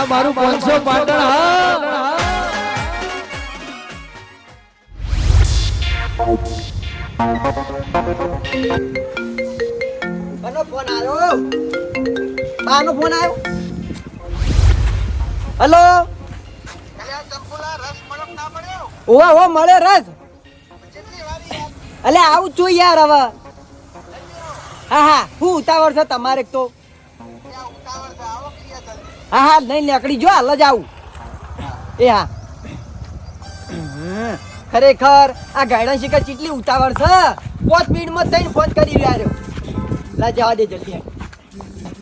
આ મારું પાંચસો પાટણ હલો? ઓવા ઓવા, મળે રસ. અલે, આવું છું યાર હવે. હા હા, હું ઉતાવળ છે તમારે તો. હા હા નહીં નીકળી. જો હાલ જ આવું. એ હા. ખરેખર આ ગાયડા શિખર કેટલી ઉતાવળ છે પાંચ મિનિટમાં થઈને ફોન કરી રહ્યા રહ્યો. લા જવા દે જલ્દી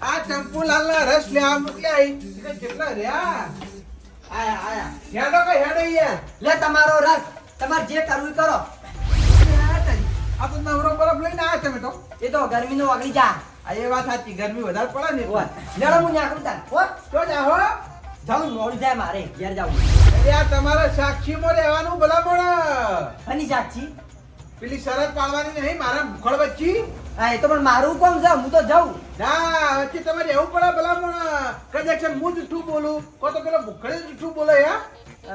આ ચંપુલાલના રસ લેવા મોકલ્યા ઈ. એટલે કેટલા રહ્યા? આયા આયા. હેડો કે હેડો યાર લે તમારો રસ. તમારે જે કરવું કરો. આ તો નવરો બરફ લઈને આ તમે તો. એ તો ગરમીનો વગડી જા. આ એ વાત સાચી ગરમી વધારે પડે ને ઓય, લેડો હું ન્યા તાર. હો તો જાહો જાઉં મોડી જાય મારે. ઘેર જાઉં અરે આ તમારે સાક્ષીમાં રહેવાનું ભલામણ. હની સાક્ષી? પેલી શરત પાડવાની નહીં મારા મુખડ વચ્ચી. હા એ તો પણ મારું કોમ છે? હું તો જાઉં. ના વચ્ચે તમારે એવું પડે ભલામણ. કદાચ હું જૂઠું બોલું કો તો પેલો ભૂખડે જૂઠું બોલે યાર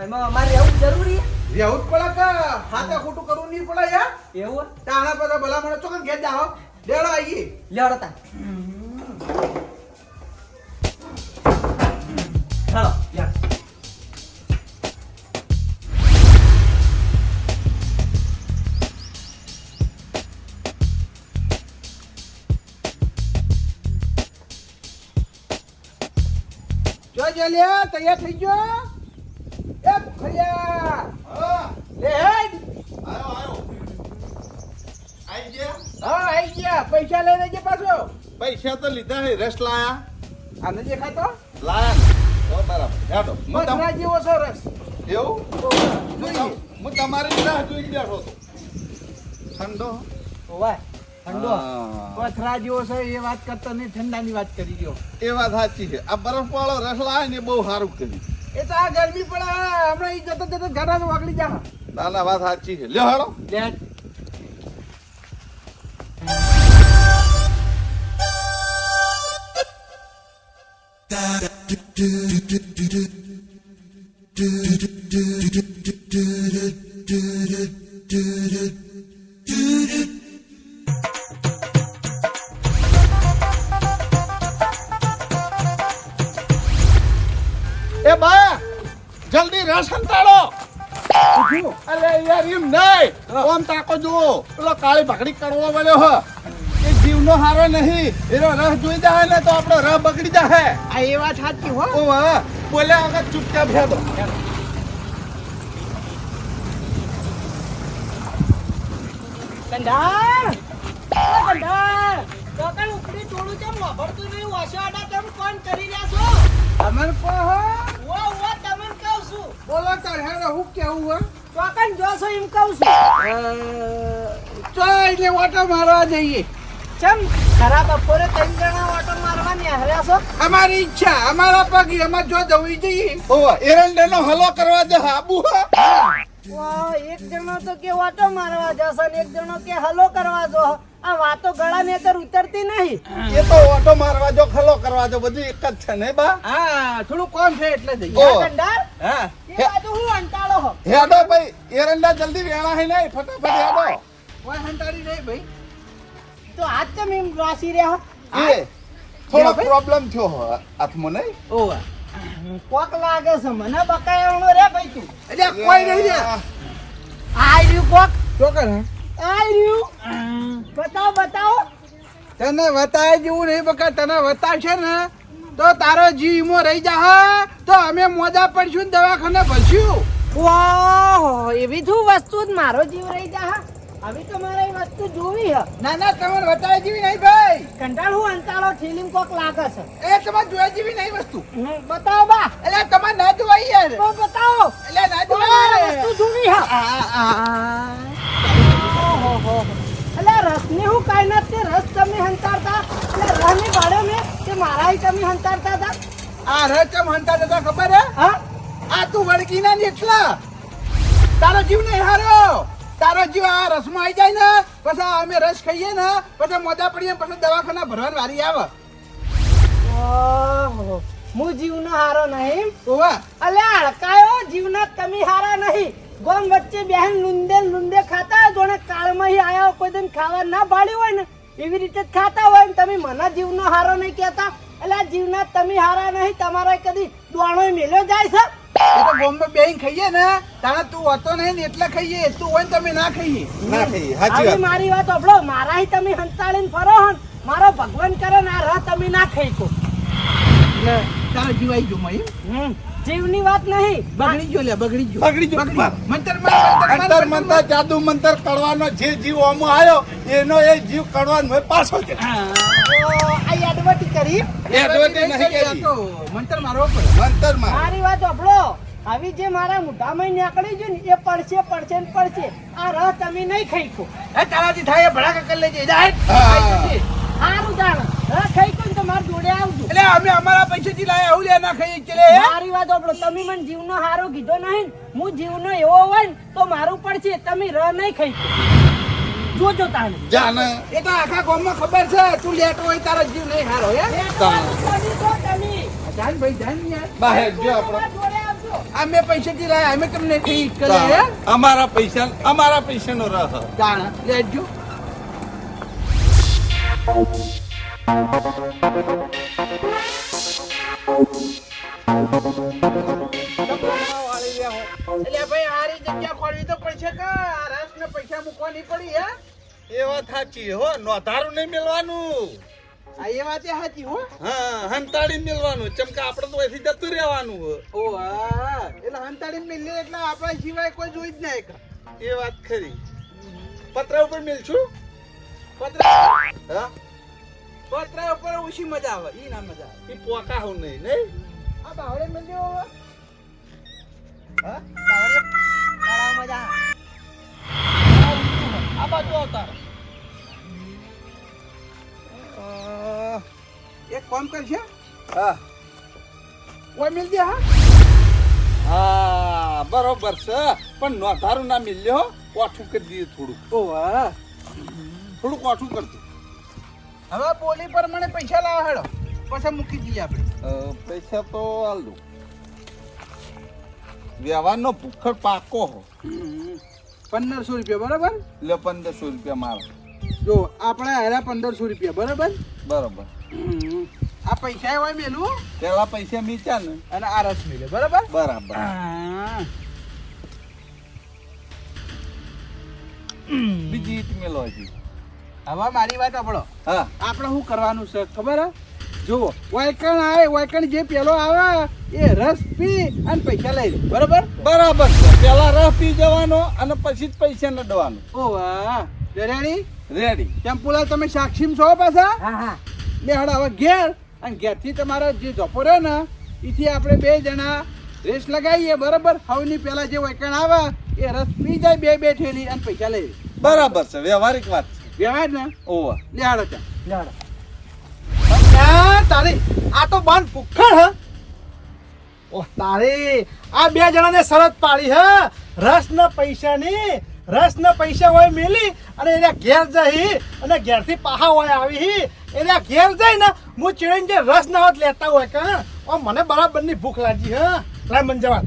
એમાં અમારે રહેવું જરૂરી રહેવું જ પડે કે હાથે ખોટું કરવું નહીં પડે યાર એવું તાણા બધા ભલામણ ચોકન ઘેર જાઓ. ડેડો આવીએ લેડો તા ચાલો લેડો જો જલ્યા તૈયાર થઈ ગયો? એ ભૈયા. લે હેડ હા ગયા પૈસા લઈ લેજે પાછો. પૈસા તો લીધા હે રસ લાયા. આને જે ખાતો? લાયા તો બરાબર હેડો મતરા જેવો છો રસ. એવું? હું તમારી રાહ જોઈ બેઠો હતો ઠંડો? ઓવાય ઠંડો. પથરા જેવો છે એ વાત કરતો નહીં ઠંડાની વાત કરી દ્યો. એ વાત સાચી છે. આ બરફ વાળો રસ લાવે ને બહુ સારું કર્યું. એ તો આ ગરમી પડે હમણાં એ જતો જતો ઘણા વાગડી જા ના ના વાત સાચી છે. લ્યો હેડો. લે. એ બા જલ્દી રસ તાળો અરે યાર, એમ નહીં. ઓમ તાકો જુઓ. પેલો કાળી ભાગડી કડવો મળ્યો હ. એ હારો નહીં. એનો રસ જોઈ જાય ને તો આપણો રસ બગડી જાય આ એ વાત સાચી હો. ઓ હા. બોલે આગળ ચૂપચાપ હેડો કંડાર કંડાર ચોકન ઉપડી ટોળું કેમ વાપરતું નહીં? વાસો આડા કેમ કોણ કરી રહ્યા છો? અમર કો હો. ઓ ઓ તમને કહું છું. બોલો તાર હેડો હું કેવું હો? ચોકન જોશો એમ કહું છું. ચોય એટલે ઓટો મારવા જઈએ. ચમ ખરા બપોરે ત્રણ જણા ઓટો મારવા નીકળ્યા છો? અમારી ઈચ્છા અમારા પગ અમાર જો જવું જઈએ. ઓ એરંડાનો હલો કરવા દે આબુ એક જણો તો કે ઓટો મારવા જશે ને એક જણો કે હલો કરવા જો. આ વાતો ગળા ને કર ઉતરતી નહીં. એ તો ઓટો મારવા જો ખલો કરવા જો બધું એક જ છે ને બા? હા થોડું કોમ છે એટલે જઈએ. કંડાર? હા. એ બાજુ હું અંટાળો હો? હેડો ભાઈ એરંડા જલ્દી વેણા હે નહીં ફટાફટ હેડો. કોઈ હંતાડી નહીં ભાઈ. તો આજ તમે એમ વાસી રહ્યા એ થોડો? પ્રોબ્લેમ થયો હો હાથમાં નહીં ઓવા કોક લાગે છે મને બકાયાણો રે ભાઈ તું. એટલે કોઈ નહીં રે. આઈ રહ્યું કોક? તો કર આઈ રહ્યું? બતાવ બતાવ. તને વતાય જેવું નહીં બકા તને વતાવશે ને તો તારો જીવ ઈમો રહી જા તો અમે મોજા પડશું ને દવાખાને ભરશું. ઓહો એવી શું વસ્તુ જ મારો જીવ રહી જા હવે તમારે એ વસ્તુ જોવી હ. ના ના તમારે વતાય જેવી નહીં ભાઈ. કંટાળ હું અંતાળો ઠીલીમ કોક લાગે છે. એ તમારે જોવા જેવી નહીં વસ્તુ. બતાવો બા. એટલે તમારે ના જોવાય યાર. તો બતાવો. એટલે ના જોવાય વસ્તુ જોવી હ. એટલે રસને હું કાંઈ ના તે રસ તમે હંતાડતા એટલે રહને ભાડે મેં તે મારા તમે હંતાડતા હતા. આ રચમ હંતા હતા ખબર હે? હા? આ તું વળગી ના નીકળા તારો જીવ નહીં હારો તારો જીવ આ રસમાં આવી જાય ને પછી અમે રસ ખાઈએ ને પછી મોજા પડીએ પછી દવાખાના ભરવાની વારી આવે. હું જીવનો હારો નહીં. ઓવા અલ્યા અડકાયો જીવના તમે હારા નહીં. ગોમ વચ્ચે બેહન લુંદે ને લુંદે ખાતા હોય જોણે કાળમાં આયા કોઈ દિન ખાવા ના ભાડ્યું હોય ને એવી રીતે જ ખાતા હોય ને તમે મને જીવનો હારો નહીં કહેતા. એટલે જીવના તમે હારા નહીં તમારે કદી દોણો મેલ્યો જાય છે? એ તો બોમ્બે બેહીને ખાઈએ ને તાણે તું હતો નહીં ને એટલે ખાઈએ. તું હોય ને તમે ના ખાઈએ. ના ખાઈએ. સાચી વાત. મારી વાત સાંભળો. મારા ઈ તમે હંતાળીને ફરો હો મારો ભગવાન કરે ને આ રહ તમે ના ખાઈ કો. તારા જીવાઈ ગયો મય હમ, જીવની વાત નહીં. બગડી ગયો લે બગડી ગયો. બગડી ગયો. મંતર મંતર મંતર જાદુ મંતર કડવાનો જે જીવ આમાં આવ્યો એનો એ જીવ કડવાનો હોય પાછો છે આ એડવર્ટી કરી. એ અડવટી નહીં કરી. મંતર મારો પડે. મંતરમાં મારી વાત સાંભળો. આવી જે મારા મોઢામાં નીકળી ગયું ને એ પડશે પડશે ને પડશે. આ રહ તમે નહીં ખાઈ કો એ તારાથી થાય ભડાકા કરી લેજે. જા હેટ. હા. સારું જાણ રહ ખાઈ કો ને તો મારા જોડે આવજો એટલે અમે અમારા પૈસેથી લાયા એવું લે ના ખાઈ ચલે મારી વાત આપણો તમે મને જીવનો હારો કીધો નહીં હું જીવનો એવો હોય ને તો મારું પણ છે તમે ર નહીં ખાઈ જોજો તાને જાને એ તો આખા ગામમાં ખબર છે તું લેટ હોય તારા જીવ નહીં હારો હે? જાન ભાઈ જાન યાર. બહાર જો આપણો. અમે પૈસેથી લાયા અમે તમને ઠીક કરે અમારા પૈસા અમારા પૈસાનો રહ. જાણ લેજો. Thank ભાઈ એ વાત સાચી હો. નહીં આપણે તો જતું રહેવાનું. ઓ હા. એટલે હંતાડી મિલે એટલે આપણા સિવાય કોઈ જોઈ જ ના એ વાત ખરી. પત્ર ઉપર મેલશું? પત્ર? હા? પતરા ઉપર ઓછી મજા આવે ઈ ના મજા આવે. એ પોકા હું નહીં નહીં? આ બાવળે મળજો હવે. હા? બાવળે તળાવ મજા આ બાજુ આવતા એક કામ કરશે હા. ઓય મિલ દે હા? હા બરોબર છે. પણ નોધારું ના મિલ્યો કોઠું કરી દઈએ થોડું ઓ હા થોડું કોઠું કરતું હવે બોલી પર મને પૈસા લાવો હેડો. પછી મૂકી દઈએ આપણે. પૈસા તો હાલ દઉં. વ્યવહારનો ભૂખડ પાકો હો. પંદરસો રૂપિયા બરાબર? એટલે પંદરસો રૂપિયા મારો. જો આપણે હેરા પંદરસો રૂપિયા બરાબર? બરોબર. આ પૈસા હોય મેલું પેલા પૈસા મીચા ને. અને આ રસ મિલે બરાબર? બરાબર. બીજી ઈટ મેલો હજી. હવે મારી વાત આપણો હા. આપણે શું કરવાનું છે ખબર હે? જુઓ વાયકણ આવે વાયકણ જે પેલો આવે એ રસ પી અને પૈસા લઈ લે. બરાબર? બરાબર છે. પેલા રસ પી જવાનો અને પછી જ પૈસા નડવાનું. ઓ વાહ. રેડી? રેડી. ટેમ્પોલાલ તમે સાક્ષીમ છો પાછા? હા હા. બે હડા હવે ઘેર. અને ઘેરથી તમારા જે જોપો રહ્યો ને એથી આપણે બે જણા રેસ લગાવીએ બરાબર? હવની પેલા જે વાયકણ આવે એ રસ પી જાય બે બેઠેલી અને પૈસા લઈ લે. બરાબર છે. વ્યવહારિક વાત છે. વ્યવહાર ને? ઓવા. તારી આ તો બાન ભૂખડ હ. ઓહ તારી. આ બે જણાને શરત પાડી હ. રસ ના પૈસા રસ ના પૈસા હોય મેલી અને એના ઘેર જઈ અને ઘેરથી પાહા હોય આવી. એના ઘેર જઈ ને હું ચીડીને જે રસ ના હોત લેતા હોય કે મને બરાબરની ભૂખ લાગી હ. લાય મન જવા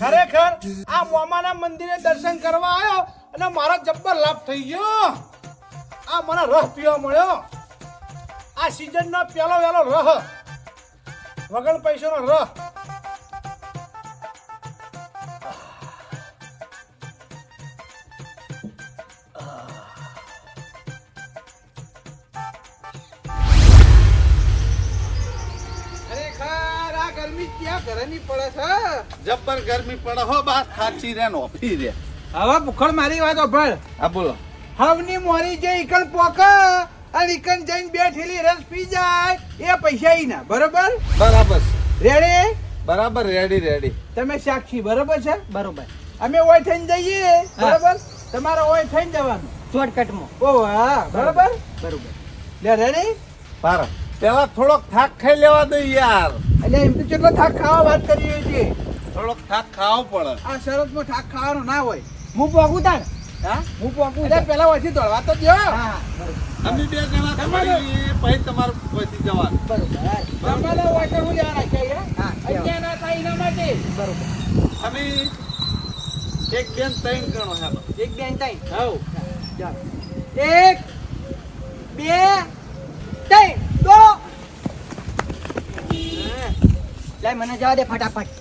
ખરેખર આ મોમાના મંદિરે દર્શન કરવા આવ્યો અને મારો જબ્બર લાભ થઈ ગયો. આ મને રસ પીવા મળ્યો. આ સિઝનનો પહેલો વહેલો રહ. વગર પૈસાનો રહ. ઘરની પડે છે? જબ્બર ગરમી પડે. હો બા ખાચી રે નો ઓફી રે. હવે ભૂખડ મારી વાત ઓભળ હા બોલો. હવની મોરી જે ઈકણ પોક અને ઈકણ જઈને બે ઠેલી રસ પી જાય એ પૈસા ઈ ના બરોબર? બરાબર. રેડી બરાબર રેડી રેડી તમે સાક્ષી બરોબર છે? બરોબર. અમે ઓય થઈને જઈએ બરોબર? તમારે ઓય થઈને જવાનું. શોર્ટકટમાં ઓ હા બરોબર? બરોબર. લે રેડી પાર. પેલા થોડોક થાક ખાઈ લેવા દે યાર. એટલે એમ તો કેટલો થાક ખાવા વાત કરી રહી છે થોડોક થાક ખાવો પડે. આ શરતમાં થાક ખાવાનો ના હોય. હું પોગું તાણ હા? હું પોકું એટલે પેલા પછી દોડવા તો બરોબર અમે બે જણા તમારે- પછી તમારું પછી જવાનું. બરોબર. તમારે હોય હું યાર રાખ્યા હા, અહીંયા ના થાય એના માટે. બરોબર. અમે એક બેન ત્રણ ગણો હે એક બેન થાય હવ. એક બે ત્રણ. દો લાય મને જવા દે ફટાફટ.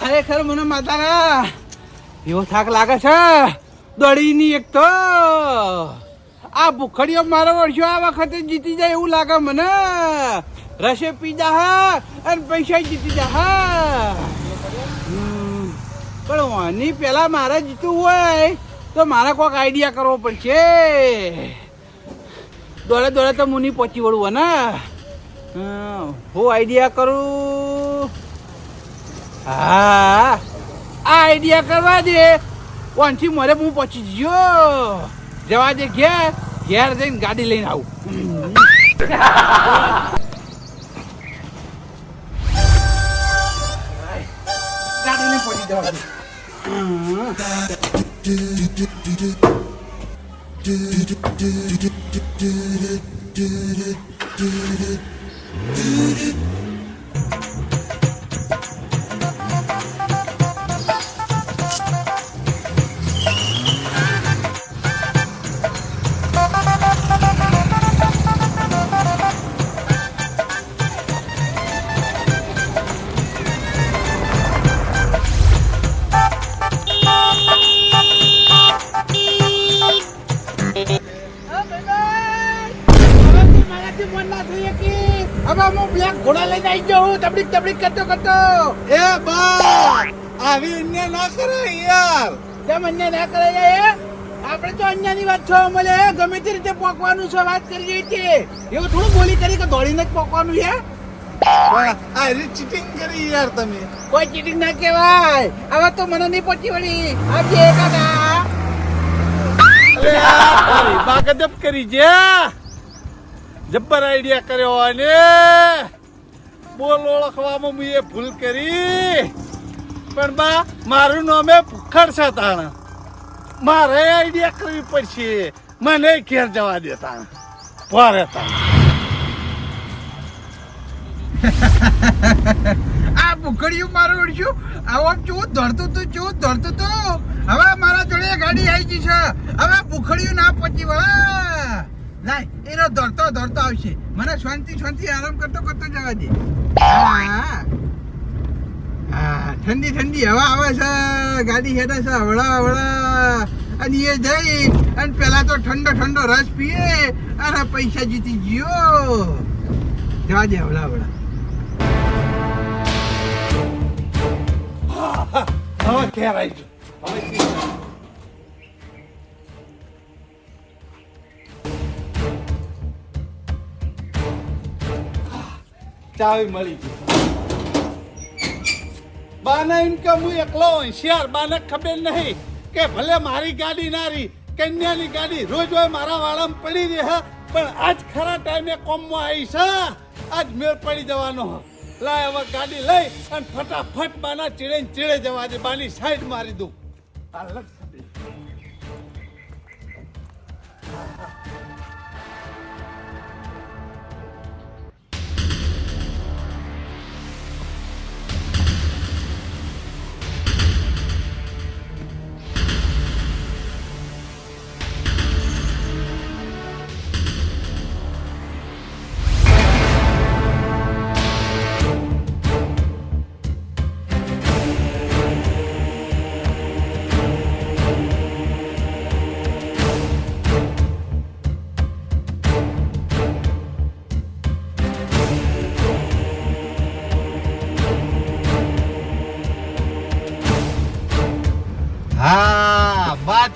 ખરેખર મને માતાના એવો થાક લાગે છે દોડીની એક તો. આ ભૂખડીઓ મારો વર્ષો આ વખતે જીતી જાય એવું લાગે મને. રસે પીજા હા, અને પૈસા જીતી જા હા. પણ વાની પેલા મારે જીતવું હોય, તો મારે કોઈક આઈડિયા કરવો પડશે. દોડે દોડે તો મુની પહોંચી વળવું ને. હું આઈડિયા કરું? હા. આ આઈડિયા કરવા દે. કોણથી મરે હું પહોંચી ગયો જવા દે ઘેર. ઘેર જઈને ગાડી લઈને આવું ગાડી લઈને પહોંચી જવા કરતો કરતો. એ બા આવી અન્ય ના કરે યાર. તેમ અન્ય ના કરે યાર? આપણે તો અન્યની વાત છો મળે. ગમે તે રીતે પોકવાનું છે વાત કરી કરીએ છે એવું થોડું બોલી કરી કે દોડીને જ પોકવાનું છે પણ આ રીત ચીટિંગ કરી યાર તમે. કોઈ ચીટિંગ ના કહેવાય. હવે તો મને નહીં પહોંચી વળી. આજે કાકા. અરે બા ગજબ કરી જે જબ્બર આઈડિયા કર્યો અને બોલ ઓળખવામાં મેં એ ભૂલ કરી. પણ બા, મારું નામે ભૂખડ છે તાણ. મારે આઈડિયા કરવી પડશે. મને ઘેર જવા દે તાણ. ભારે તાણ. આ ભૂખડિયું મારું ઉડ્યું. આવો ચૂ ધરતું તું ચૂ ધરતું તું. હવે મારા જોડે ગાડી આવી ગઈ છે. હવે ભૂખડિયું ના પહોંચી વળે લાય એનો દોડતો દોડતો આવશે. મને શાંતિ શાંતિ, આરામ કરતો કરતો જવા દે. હા. ઠંડી ઠંડી હવા આવે છે. ગાડી હેડે છે. હવળા હવળા અને એ જઈ, અને પેલા તો ઠંડો ઠંડો રસ પીએ, અને પૈસા જીતી ગયો જવા દે હવળા હવળા હવે ઘેર આવી ચાવી મળી ગઈ. બાને ઇન્કમ હું એકલો હોશિયાર બાને ખબર નહીં કે ભલે મારી ગાડી ના રહી કન્યાની ગાડી રોજ હોય મારા વાળામાં પડી રહે હા પણ આજ ખરા ટાઈમે કોમમાં આવી છે? આજ મેળ પડી જવાનો હા. લાય હવે ગાડી લઈ અને ફટાફટ બાના ચીડે ચીડે જવા દે, બાની સાઈડ મારી દઉં. હાલ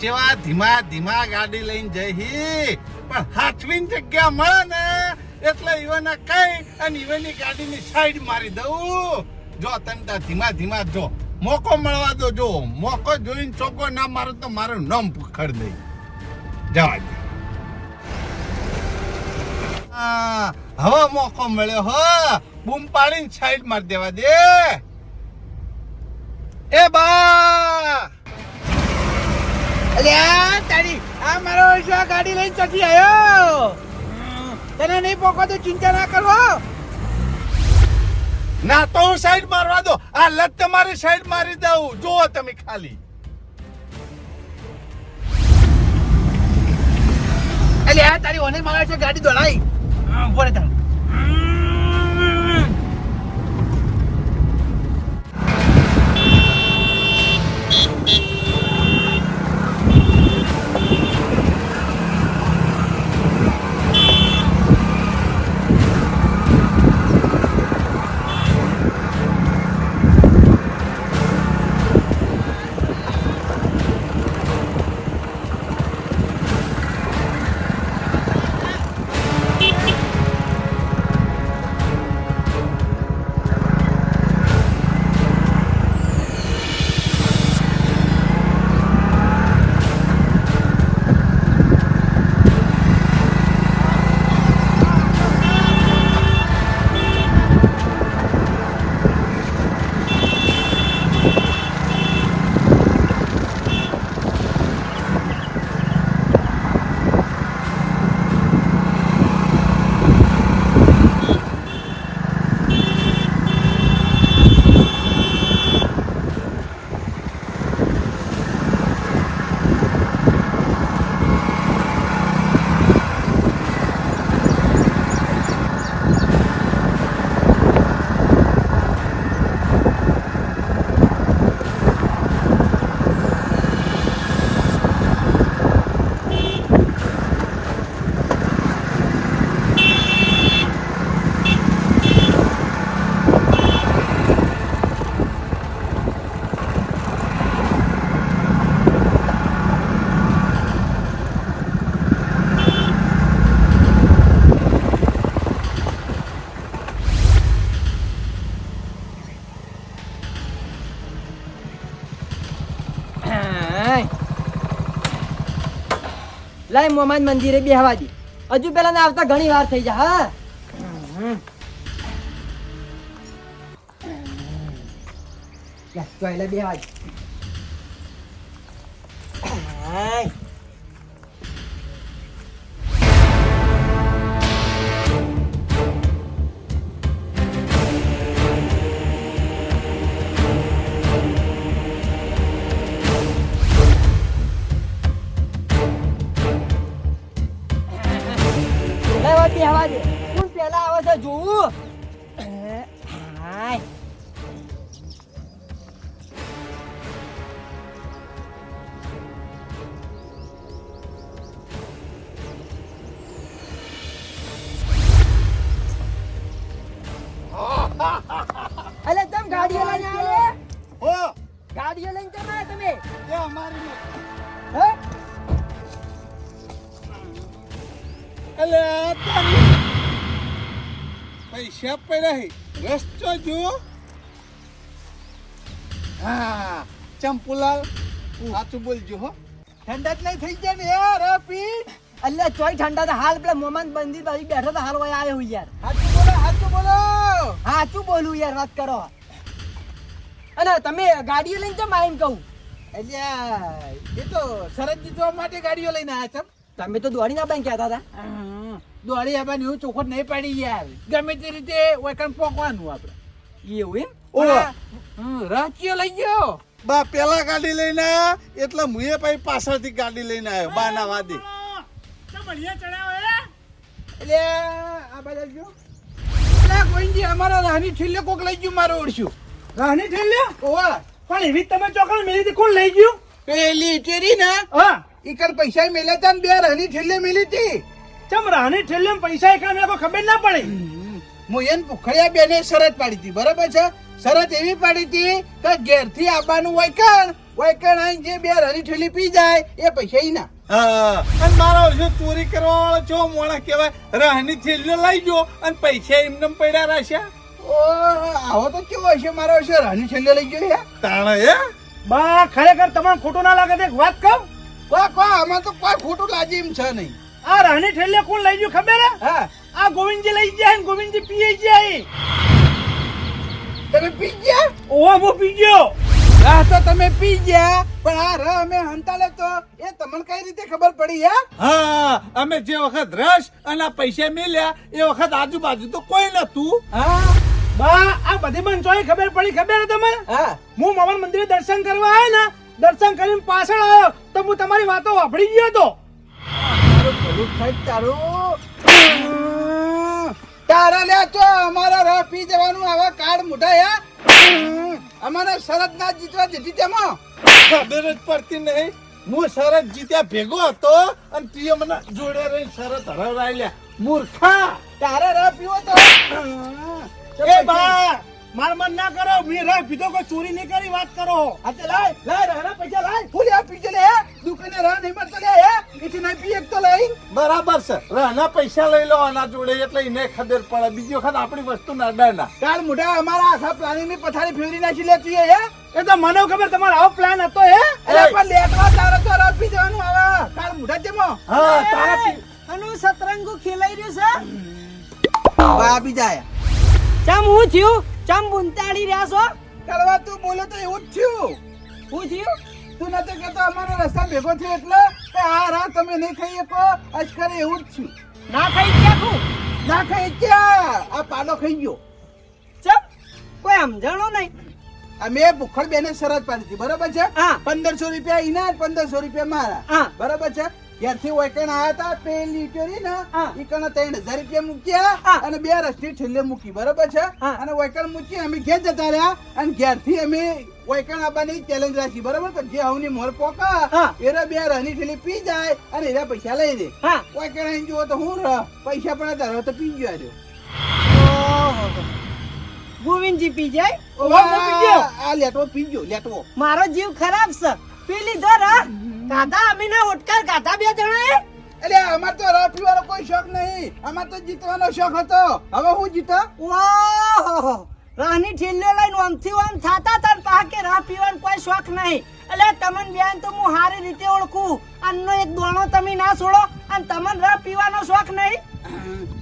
જેવા ધીમા ધીમા ગાડી લઈને જઈ પણ હાચવીન જગ્યા મળે ને, એટલે ઈવને કઈ અને ઈવનની ગાડીની સાઈડ મારી દઉં. જો તને તાર ધીમા ધીમા જો, મોકો મળવા દો, જો. મોકો જોઈને ચોકો ના મારો તો મારું નામ ખડ દઈ. જવા દે. હવે મોકો મળ્યો હો. બૂમ પાડીને સાઈડ મારી દેવા દે. એ બા! અલ્યા તારી આ મારો આ ગાડી લઈને ચકી આવ્યો. તને નહીં પોકો તો ચિંતા ના કરવો ના તો હું સાઈડ મારવા દો. આ લત તમારી સાઈડ મારી દઉં. જુઓ તમે ખાલી. અલ્યા તારી ઓને મારા છે ગાડી દોડાઈ. બોલે તાર. લાય મોમાન મંદિરે બેહવા દે. હજુ પેલા આવતા ઘણી વાર થઈ જાય હા? બેહવા દે. તારી પૈસા પડ્યા હે. રસ્તો જો હા ચંપુલાલ સાચું બોલજો હો. ઠંડા જ નહીં થઈ જાય ને યાર આ પી અલ્યા ચોય ઠંડા તો હાલ પેલા મોમાન બંદી બાજુ બેઠો તો હાલ હોય આવ્યો હું યાર. સાચું બોલો સાચું બોલો. સાચું બોલું યાર વાત કરો. અને તમે ગાડીઓ લઈને કેમ આવીને કહું? અલ્યા એ તો શરદ જીતવા માટે ગાડીઓ લઈને આવ્યા છે તમે તો દોડી ના બંધ કહેતા હતા. દોડી આવવાની હું ચોખટ નહીં પાડી યાર. ગમે તે રીતે વૈકણ પોકવાનું આપણે. એવું એમ. હમ, રાચીઓ લઈ ગયો. બા પેલા ગાડી લઈને આયા એટલે મુએ પછી પાછળથી ગાડી લઈને આવ્યો બા ના વાદે. એટલે આ બધા ગયો એટલે ગોવિંદજી અમારા રાહની છેલ્લે કોક લઈ ગયું મારો ઓળશું. રાહની ઠીલે? ઓવા પણ એવી તમે ચોકડ મેલી કોણ લઈ ગયું? પેલી ઇટેરી ને? હા. ઈકર પૈસા મેલ્યા તા ને બે રાની છેલ્લે મેલી હતી. ચમ રાની ઠેલ્લે પૈસા એકા મેં ખબર ના પડી? હું એને પુખડિયા બેને શરત પાડી હતી બરાબર છે? શરત એવી પાડી હતી કે ઘેરથી આવવાનું હોય કાં વૈકણ આઈને જે બે રાની ઠેલી પી જાય એ પૈસા ઈ ના. હા. અને મારો જો ચોરી કરવા વાળો છો મોણા કહેવાય રહની થેલીઓ લઈ જો અને પૈસા એમને એમ પડ્યા રાખ્યા ઓ આવો તો કેવો હશે? મારો હશે રાની ઠેલી લઈ ગયો હે? તાણે હે? બા ખરેખર તમને ખોટું ના લાગે તો એક વાત કહું? કો કો આમાં તો કોઈ ખોટું લાજી એમ છે નહીં. આ રાણી ઠેલે કોણ લઈ ગયું ખબર હા? આ ગોવિંદજી લઈ ગયા ને ગોવિંદજી પીએ જાય તમે પી ગયા? ઓહો મો પી ગયો. આ તો તમે પી ગયા પણ આ રહ અમે હંતાલે તો એ તમને કઈ રીતે ખબર પડી હે? હા અમે જે વખત રસ અને પૈસા મેલ્યા એ વખત આજુબાજુ તો કોઈ નતું હા. બા આ બધી મને ચોય ખબર પડી ખબર હે તમને? હા. હું મામા મંદિરે દર્શન કરવા આવ્યો ને દર્શન કરીને પાછળ આવ્યો તો હું તમારી વાતો વાપરી ગયો તો. તારું ભલું થાય તારું તારા લે તો અમારા રહ પી જવાનું આવા કાર્ડ મોટા હે? અમારે શરત ના જીતવા દીધી તેમાં. ખબર જ પડતી નહીં. હું શરત જીત્યા ભેગો હતો અને તીએ મને જોડે રહી શરત હરાવરાયેલા. મૂર્ખા! તારા રહ પીવો તો. એ બા! માર મન ના કરો. મેં રાહ પીધો કોઈ ચોરી નહીં કરી વાત કરો. હાથે લાય લાય રહેના પૈસા લાય. ફૂલ આ પીજે લે દુકાને રહ નહીં મળતો લે હે? એથી નહીં પી એક તો લઈ? બરાબર છે. રહેના પૈસા લઈ લો આના જોડે એટલે એને ખબર પડે. બીજી વખત આપણી વસ્તુ ના ના કાલ મોટા અમારા આખા પ્લાનિંગની પથારી ફેરવી નાખી લે તું હે? એ તો મને ખબર તમારો આવો પ્લાન હતો હે? અરે પણ લેટવા તારે તો રહ પી જવાનું આવા કાલ મોટા જેમો. હા તારા આનું સતરંગુ ખેલાઈ રહ્યો છે? બા બી જાય ચમ હું થયું? ચમ બુંતાડી રહ્યા છો? કલવા તું બોલે તો એવું જ થયું. હું થયું? તું નતો કહેતો અમારો રસ્તા ભેગો થયો એટલે કે આ રાહ તમે નહીં ખાઈ શકો. અજકરે એવું જ થયું. ના ખાઈ ગયા હું ના ખાઈ ગયા. આ પાડો ખાઈ ગયો. ચમ કોઈ સમજણો નહીં. અમે ભૂખડ બેને શરત પાડી હતી બરાબર છે? હા. પંદરસો રૂપિયા ઈના પંદરસો રૂપિયા મારા. બરાબર છે? ત્યારથી વૈકણ આયા હતા પેલી ચોરી ને. ઈ કણ ત્રણ હજાર રૂપિયા મૂક્યા અને બે રસ્તી છેલ્લે મૂકી બરોબર છે. અને વૈકણ મૂકી અમે ઘેર જતા રહ્યા અને ઘેરથી અમે વૈકણ આવવાની ચેલેન્જ રાખી બરોબર? કે જે હવની મોર પોકા એરા બે રહની ઠેલી પી જાય અને એરા પૈસા લઈ દે. હા. વૈકણ અહીં જુઓ તો હું રહ પૈસા પણ ધારો તો પી ગયો ઓહો. ગોવિંદજી પી જાય. આ લેટવો પી ગયો લેટવો. મારો જીવ ખરાબ છે. પી લીધો રા. ગાધા અમીના ઓટકાર ગાધા બે જણા એટલે અમાર તો રહ પીવાનો કોઈ શોખ નહીં. અમાર તો જીતવાનો શોખ હતો. હવે હું જીતો? ઓહો રાની ઠેલ્યો લઈને ઓમથી ઓમ થાતા તા ને પાછા કે રાહ પીવાનો કોઈ શોખ નહીં. એટલે તમને બેન તો હું સારી રીતે ઓળખું. અન્નો એક દોણો તમે ના છોડો. અને તમને રા પીવાનો શોખ નહીં.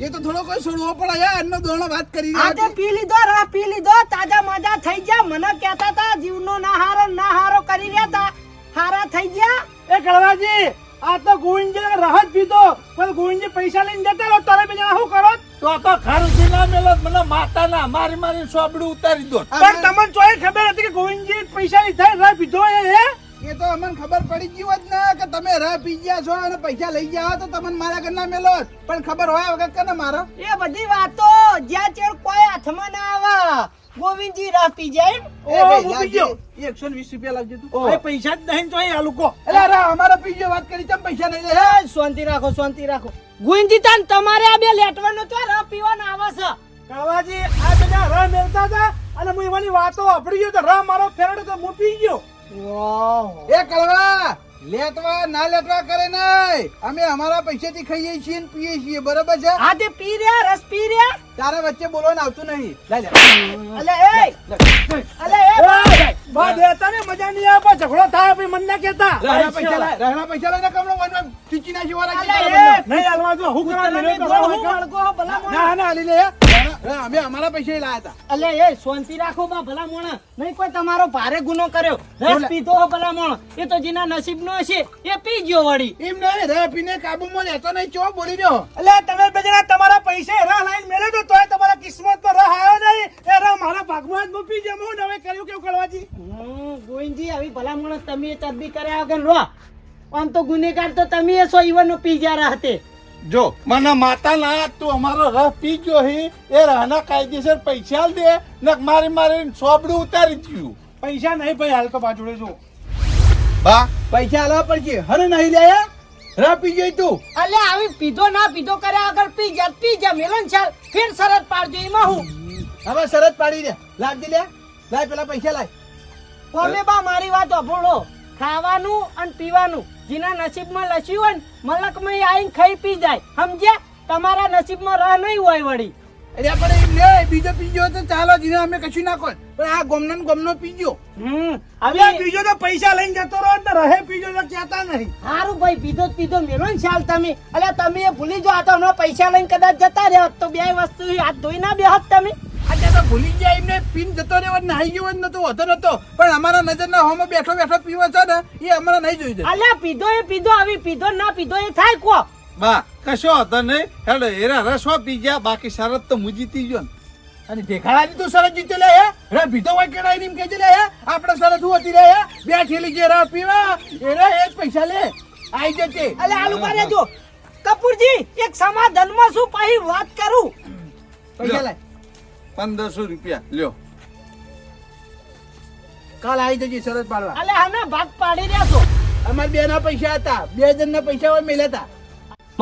એ તો થોડો કોઈ છોડવો પડે. યાર અન્નો દોણો વાત કરી રહ્યા આજે પી લીધો રા પી લીધો. તાજા મજા થઈ ગયા. મને કહેતા તા જીવનો ના હારો ના હારો કરી રહ્યા તા હારા થઈ ગયા? એ કળવાજી આ તો ગોવિંદજી રાહત પીધો પણ ગોવિંદજી પૈસા લઈને જતા રહો તારે બે જણા શું કરો? તો તો ખરું ના મેલો મને માતા ના મારી મારી સોબડું ઉતારી દો. પણ તમને ચોય ખબર હતી કે ગોવિંદજી પૈસા લીધા રાહ પીધો એ હે? એ તો અમને ખબર પડી ગઈ હોત ને કે તમે રહ પી ગયા છો અને પૈસા લઈ ગયા તો તમને મારા ઘરના મેલો પણ ખબર હોય વગર કે મારો? એ બધી વાતો જ્યાં ચેડ કોઈ હાથમાં ના આવે. ગોવિંદજી રાહ પી જાય ઓ ગોવિંદજી ઓહો, ભાઈ, હું પી લાવજે. ગયો. એકસો વીસ રૂપિયા લાવજે તું. હવે પૈસા જ નહીં ચોય આ લોકો. એલા રા અમારો પીજો વાત કરી તમ પૈસા નહીં લે? એ શાંતિ રાખો શાંતિ રાખો. ગોવિંદજી તાન તમારે આ બે લેટવાનો તો રા પીવાનો આવે છે. કાવાજી આ બધા રા મેળતા હતા અને હું એવાની વાતો આપડી ગયો તો રા મારો ફેરડો તો હું પી ગયો. એ કળવા લેટવા ના લેટવા કરે નહીં. અમે અમારા પૈસાથી ખાઈએ છીએ ને પીએ છીએ બરોબર છે? આ તે પી રહ્યા રસ પી રહ્યા? તારા વચ્ચે બોલવાનું આવતું નહીં. લઈ લે અલે એ! અલે એ બા! દેતા ને મજા નહીં આવે ઝઘડો થાય પછી મન ના કહેતા. રહેણા પૈસા લાય, રહેણા પૈસા લઈને કમળો વન ખીચી નાખી વાળા અલે કીધા નહીં હાલવા જો હું કરવા તમે મેળવ્યો તો ગોળ રાહ હું હોય વળગો ભલા ના ના હાલી લે અમે અમારા પૈસા લાયા હતા. અલે એ શાંતિ રાખો બા ભલા મોણા નહીં કોઈ તમારો ભારે ગુનો કર્યો. રસ પીધો હો ભલા મોણો એ તો જેના નસીબનો હશે એ પી ગયો વળી. એમ નહીં રે પીને કાબુમાં લેતો નહીં ચો બોલી રહ્યો? એટલે તમે બે તમારા પૈસે રાહ લાઈન મેળ્યો તો તોય તમારા કિસ્મત પર રાહ આવ્યો નહીં. એ રાહ મારા ભાગમાં જ મૂકી હું હવે કર્યું કેવું કરવાજી ગોવિંદજી આવી ભલા તમે ચરબી કર્યા વગર રો. આમ તો ગુનેગાર તો તમે એ સો ઈવન પી ગયા હતે. જો મને માતા ના તું અમારો રસ પી ગયો હી. એ રહના કાયદેસર પૈસા આલ દે ને મારી મારી સોબડું ઉતારી દીધું પૈસા નહીં ભાઈ હાલ તો બાજુડે જો. બા? પૈસા આલવા પડશે. હરે નહીં લે રા પી ગઈ તું. અલે આવી પીધો ના પીધો કર્યા આગળ પી જા પી જા મેલન ચાલ. ફેર શરત પાડજો એમાં હું. હવે શરત પાડી દે. લાવજે લે. લાય પેલા પૈસા લાય. કોમે બા મારી વાત અભોળો ખાવાનું અને પીવાનું. જેના નસીબમાં લસ્યું હોય ને મલકમાં આવીને ખાઈ પી જાય. સમજ્યા? તમારા નસીબમાં રહ નહીં હોય વળી. અરે પણ એમ લે બીજો પીજો તો ચાલો જીને અમે કશું ના કહો પણ આ ગોમનો ગમનો પીજો હમ હવે બીજો તો પૈસા લઈને જતો રહો ને રહે પીજો તો કહેતા નહીં. સારું ભાઈ પીધો પીધો મેલો ને ચાલ તમે. અલ્યા તમે ભૂલી જો આ તો હમણાં પૈસા લઈને કદાચ જતા રહ્યો તો બે વસ્તુ હાથ ધોઈ ના બેહત તમે. આજે તો ભૂલી ગયા એમને. પીન જતો રહેવો નાહી ગયો નતો ને તો નતો પણ અમારા નજરના હોમાં બેઠો બેઠો પીવો છે ને એ અમારા નહીં જોઈ જાય અલ્યા પીધો એ પીધો આવી પીધો ના પીધો એ થાય કો. બા કશો હતો નહીં. હેડો એરા રસો પી ગયા. બાકી શરત તો હું જીતી ગયો ને. અને ઢેખાડાની તું સરસ જીતે લે હે. રે ભીતો હોય કેડા એમ કેજે લે હે. આપણે સરસ શું હતી લે હે? બે ઠેલી જે રા પીવા. એરા એ પૈસા લે. આઈ જતે અલ્યા આલુ પાડે જો. કપૂરજી એક સમાધાનમાં શું પાહી વાત કરું? પૈસા લે. પંદરસો રૂપિયા. લ્યો. કાલ આવી જજે સરસ પાડવા. અલે હમે ભાગ પાડી રહ્યા છો. અમારે બે ના પૈસા હતા. બે જણ ના પૈસા હોય મેલ્યા હતા.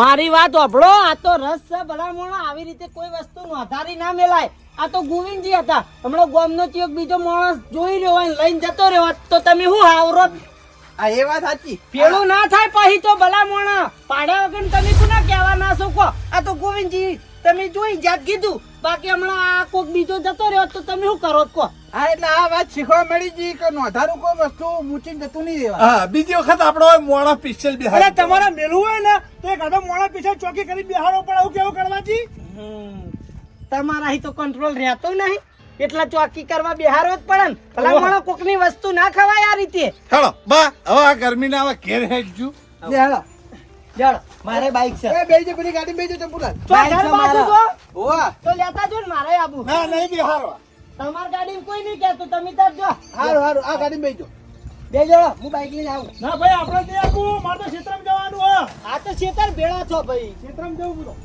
મારી વાત ઓભળો આ તો રસ છે ભલામણો. આવી રીતે કોઈ વસ્તુ વધારી ના મેલાય. આ તો ગોવિંદજી હતા. હમણાં ગોમનો ચિયોક બીજો માણસ જોઈ રહ્યો હોય લઈને જતો રહ્યો તો તમે શું હાવરો? આ એ વાત સાચી. પેલું ના થાય પછી તો ભલામણ. પાડ્યા વગર તમે શું ના કહેવા ના શકો આ તો ગોવિંદજી તમે જોઈ જાત કીધું. બાકી હમણાં આ કોક બીજો જતો રહ્યો તો તમે શું કરો કો હા એટલે આ વાત શીખવા મળી ગઈ કે નોંધારું કોઈ વસ્તુ મૂકીને જતું નહીં રહેવા હા બીજી વખત આપણો મોણા પિસ્તલ બી અરે તમારે મેલું હોય ને તો એક આધો મોણા પીછે ચોકી કરી બિહારો પણ આવું કેવું કરવાથી તમારા અહીં તો કંટ્રોલ રહેતો નહીં. એટલા ચોકી કરવા બિહારો જ પડે ને. મોડા કોકની વસ્તુ ના ખવાય આ રીતે. હેડો બા હવે આ ગરમીના હવે ઘેર હેડજો લે હાલો મારે બાઈક છે. એ બેજે પેલી ગાડી બેજે ચંપુ લાલ તો ઘર બાજુ તો ઓવા તો લેતા જો ને મારે આબુ. ના નહીં બિહારો તમાર ગાડી કોઈ નહીં કહેતું તમે તાર જો હારું હારું આ ગાડી બેજો બે જણો હું બાઈક લઈને આવું. ના ભાઈ આપણે ત્યાં આપવું મારે તો ક્ષેત્રમાં જવાનું હા આ તો ક્ષેત્ર ભેળા છો ભાઈ. ક્ષેત્રમ જવું બધું